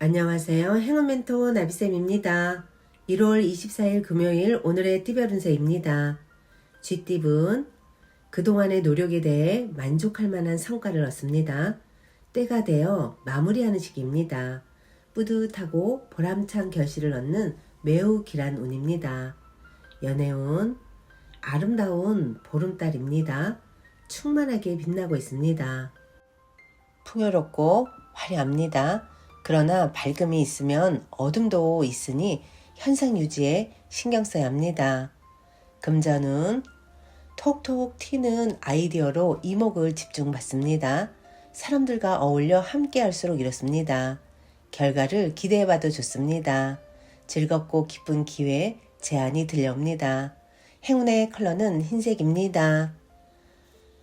안녕하세요. 행운 멘토 나비쌤입니다. 1월 24일 금요일 오늘의 띠별 운세입니다. 쥐띠분 그동안의 노력에 대해 만족할 만한 성과를 얻습니다. 때가 되어 마무리하는 시기입니다. 뿌듯하고 보람찬 결실을 얻는 매우 길한 운입니다. 연애운 아름다운 보름달입니다. 충만하게 빛나고 있습니다. 풍요롭고 화려합니다. 그러나 밝음이 있으면 어둠도 있으니 현상 유지에 신경 써야 합니다. 금전은 톡톡 튀는 아이디어로 이목을 집중받습니다. 사람들과 어울려 함께 할수록 이렇습니다. 결과를 기대해봐도 좋습니다. 즐겁고 기쁜 기회, 제안이 들려옵니다. 행운의 컬러는 흰색입니다.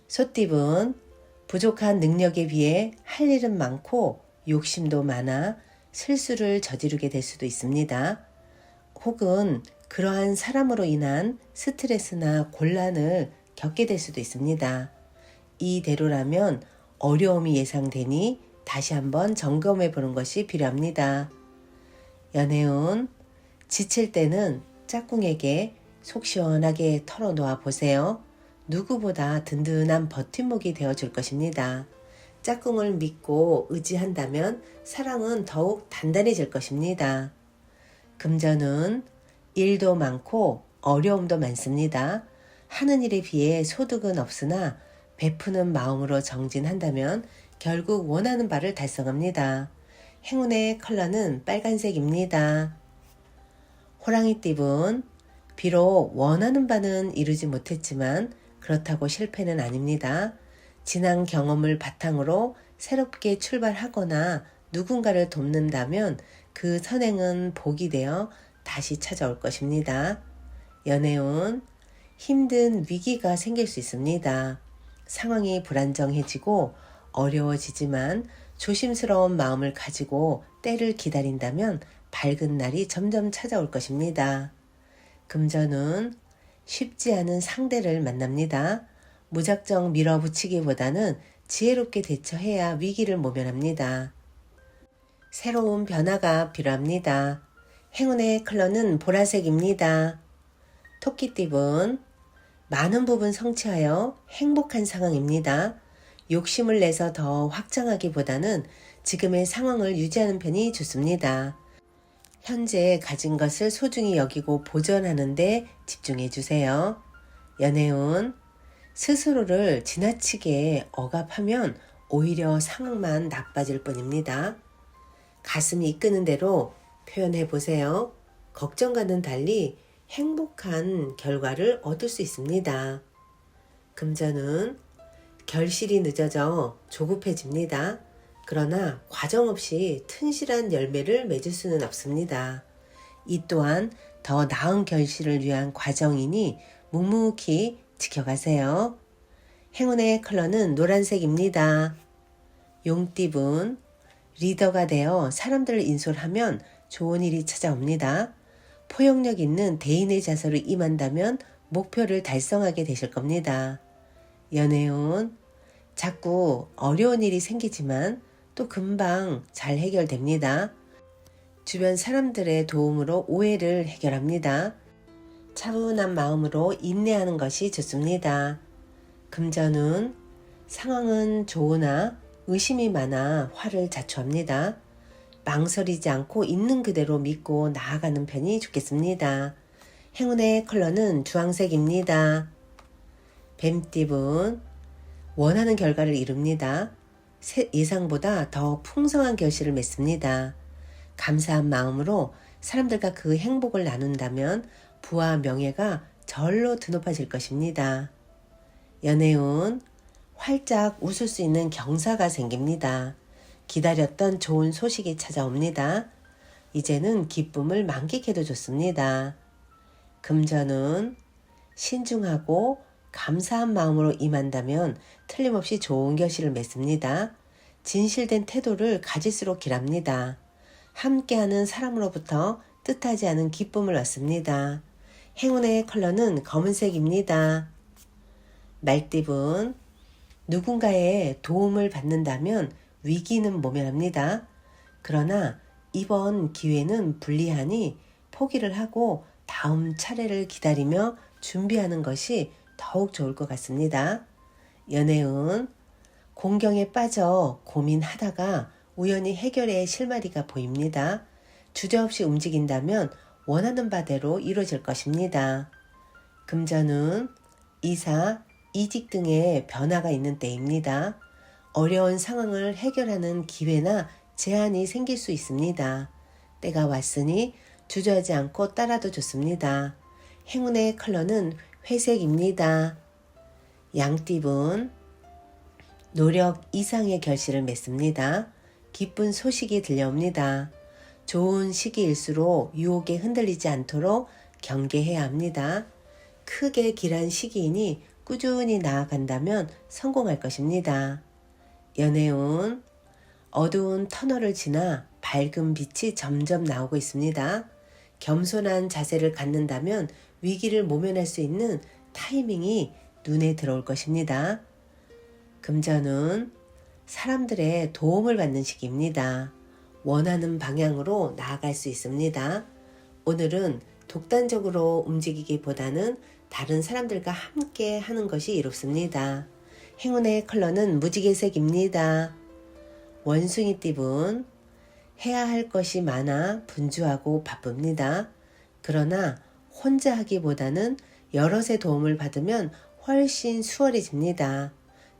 소띠분 부족한 능력에 비해 할 일은 많고 욕심도 많아 실수를 저지르게 될 수도 있습니다. 혹은 그러한 사람으로 인한 스트레스나 곤란을 겪게 될 수도 있습니다. 이대로라면 어려움이 예상되니 다시 한번 점검해 보는 것이 필요합니다. 연애운 지칠 때는 짝꿍에게 속 시원하게 털어놓아 보세요. 누구보다 든든한 버팀목이 되어 줄 것입니다. 짝꿍을 믿고 의지한다면 사랑은 더욱 단단해질 것입니다. 금전은 일도 많고 어려움도 많습니다. 하는 일에 비해 소득은 없으나 베푸는 마음으로 정진한다면 결국 원하는 바를 달성합니다. 행운의 컬러는 빨간색입니다. 호랑이띠분 비록 원하는 바는 이루지 못했지만 그렇다고 실패는 아닙니다. 지난 경험을 바탕으로 새롭게 출발하거나 누군가를 돕는다면 그 선행은 복이 되어 다시 찾아올 것입니다. 연애운 힘든 위기가 생길 수 있습니다. 상황이 불안정해지고 어려워지지만 조심스러운 마음을 가지고 때를 기다린다면 밝은 날이 점점 찾아올 것입니다. 금전은 쉽지 않은 상대를 만납니다. 무작정 밀어붙이기보다는 지혜롭게 대처해야 위기를 모면합니다. 새로운 변화가 필요합니다. 행운의 컬러는 보라색입니다. 토끼띠분 많은 부분 성취하여 행복한 상황입니다. 욕심을 내서 더 확장하기보다는 지금의 상황을 유지하는 편이 좋습니다. 현재 가진 것을 소중히 여기고 보존하는데 집중해 주세요. 연애운 스스로를 지나치게 억압하면 오히려 상황만 나빠질 뿐입니다. 가슴이 이끄는 대로 표현해 보세요. 걱정과는 달리 행복한 결과를 얻을 수 있습니다. 금전은 결실이 늦어져 조급해집니다. 그러나 과정 없이 튼실한 열매를 맺을 수는 없습니다. 이 또한 더 나은 결실을 위한 과정이니 묵묵히 지켜가세요. 행운의 컬러는 노란색입니다. 용띠분, 리더가 되어 사람들을 인솔하면 좋은 일이 찾아옵니다. 포용력 있는 대인의 자세로 임한다면 목표를 달성하게 되실 겁니다. 연애운, 자꾸 어려운 일이 생기지만 또 금방 잘 해결됩니다. 주변 사람들의 도움으로 오해를 해결합니다. 차분한 마음으로 인내하는 것이 좋습니다. 금전은 상황은 좋으나 의심이 많아 화를 자초합니다. 망설이지 않고 있는 그대로 믿고 나아가는 편이 좋겠습니다. 행운의 컬러는 주황색입니다. 뱀띠분 원하는 결과를 이룹니다. 예상보다 더 풍성한 결실을 맺습니다. 감사한 마음으로 사람들과 그 행복을 나눈다면 부와 명예가 절로 드높아질 것입니다. 연애운 활짝 웃을 수 있는 경사가 생깁니다. 기다렸던 좋은 소식이 찾아옵니다. 이제는 기쁨을 만끽해도 좋습니다. 금전은 신중하고 감사한 마음으로 임한다면 틀림없이 좋은 결실을 맺습니다. 진실된 태도를 가질수록 길합니다. 함께하는 사람으로부터 뜻하지 않은 기쁨을 얻습니다. 행운의 컬러는 검은색입니다. 말띠분, 누군가의 도움을 받는다면 위기는 모면합니다. 그러나 이번 기회는 불리하니 포기를 하고 다음 차례를 기다리며 준비하는 것이 더욱 좋을 것 같습니다. 연애운 공경에 빠져 고민하다가 우연히 해결의 실마리가 보입니다. 주저없이 움직인다면 원하는 바대로 이루어질 것입니다. 금전은 이사, 이직 등의 변화가 있는 때입니다. 어려운 상황을 해결하는 기회나 제한이 생길 수 있습니다. 때가 왔으니 주저하지 않고 따라도 좋습니다. 행운의 컬러는 회색입니다. 양띠분 노력 이상의 결실을 맺습니다. 기쁜 소식이 들려옵니다. 좋은 시기일수록 유혹에 흔들리지 않도록 경계해야 합니다. 크게 길한 시기이니 꾸준히 나아간다면 성공할 것입니다. 연애운 어두운 터널을 지나 밝은 빛이 점점 나오고 있습니다. 겸손한 자세를 갖는다면 위기를 모면할 수 있는 타이밍이 눈에 들어올 것입니다. 금전은 사람들의 도움을 받는 시기입니다. 원하는 방향으로 나아갈 수 있습니다. 오늘은 독단적으로 움직이기보다는 다른 사람들과 함께 하는 것이 이롭습니다. 행운의 컬러는 무지개색입니다. 원숭이 띠분 해야 할 것이 많아 분주하고 바쁩니다. 그러나 혼자 하기보다는 여럿의 도움을 받으면 훨씬 수월해집니다.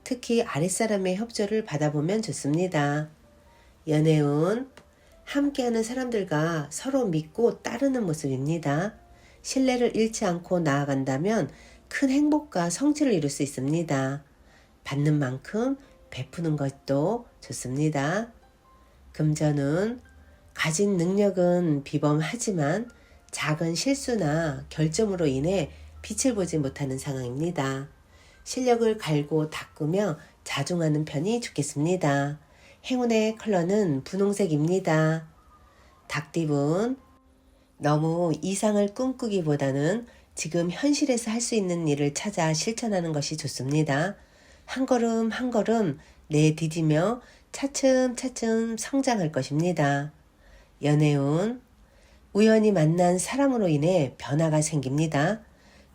특히 아랫사람의 협조를 받아보면 좋습니다. 연애운 함께하는 사람들과 서로 믿고 따르는 모습입니다. 신뢰를 잃지 않고 나아간다면 큰 행복과 성취를 이룰 수 있습니다. 받는 만큼 베푸는 것도 좋습니다. 금전은 가진 능력은 비범하지만 작은 실수나 결점으로 인해 빛을 보지 못하는 상황입니다. 실력을 갈고 닦으며 자중하는 편이 좋겠습니다. 행운의 컬러는 분홍색입니다. 닭띠분 너무 이상을 꿈꾸기보다는 지금 현실에서 할 수 있는 일을 찾아 실천하는 것이 좋습니다. 한 걸음 한 걸음 내디디며 차츰차츰 성장할 것입니다. 연애운 우연히 만난 사람으로 인해 변화가 생깁니다.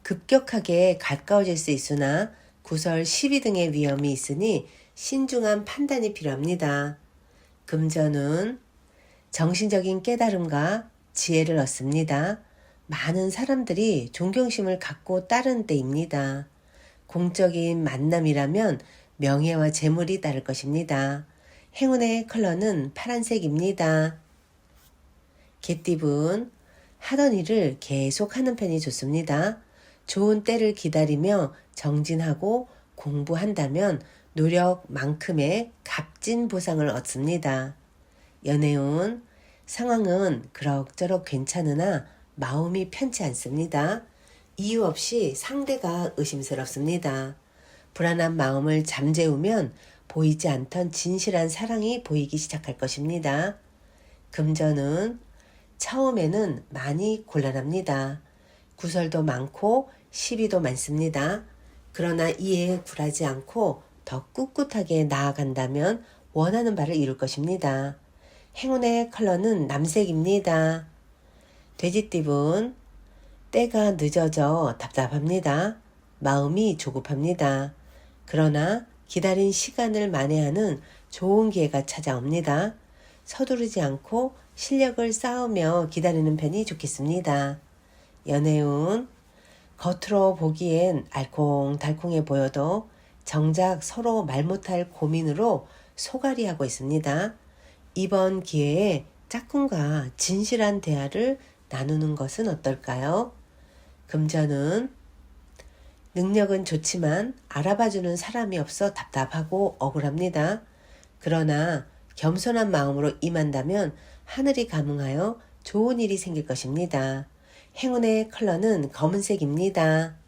급격하게 가까워질 수 있으나 구설 시비 등의 위험이 있으니 신중한 판단이 필요합니다. 금전은 정신적인 깨달음과 지혜를 얻습니다. 많은 사람들이 존경심을 갖고 따르는 때입니다. 공적인 만남이라면 명예와 재물이 따를 것입니다. 행운의 컬러는 파란색입니다. 개띠분 하던 일을 계속 하는 편이 좋습니다. 좋은 때를 기다리며 정진하고 공부한다면 노력만큼의 값진 보상을 얻습니다. 연애운 상황은 그럭저럭 괜찮으나 마음이 편치 않습니다. 이유 없이 상대가 의심스럽습니다. 불안한 마음을 잠재우면 보이지 않던 진실한 사랑이 보이기 시작할 것입니다. 금전은 처음에는 많이 곤란합니다. 구설도 많고 시비도 많습니다. 그러나 이에 굴하지 않고 더 꿋꿋하게 나아간다면 원하는 바를 이룰 것입니다. 행운의 컬러는 남색입니다. 돼지띠분 때가 늦어져 답답합니다. 마음이 조급합니다. 그러나 기다린 시간을 만회하는 좋은 기회가 찾아옵니다. 서두르지 않고 실력을 쌓으며 기다리는 편이 좋겠습니다. 연애운 겉으로 보기엔 알콩달콩해 보여도 정작 서로 말 못할 고민으로 소갈이하고 있습니다. 이번 기회에 짝꿍과 진실한 대화를 나누는 것은 어떨까요? 금전은 능력은 좋지만 알아봐주는 사람이 없어 답답하고 억울합니다. 그러나 겸손한 마음으로 임한다면 하늘이 감응하여 좋은 일이 생길 것입니다. 행운의 컬러는 검은색입니다.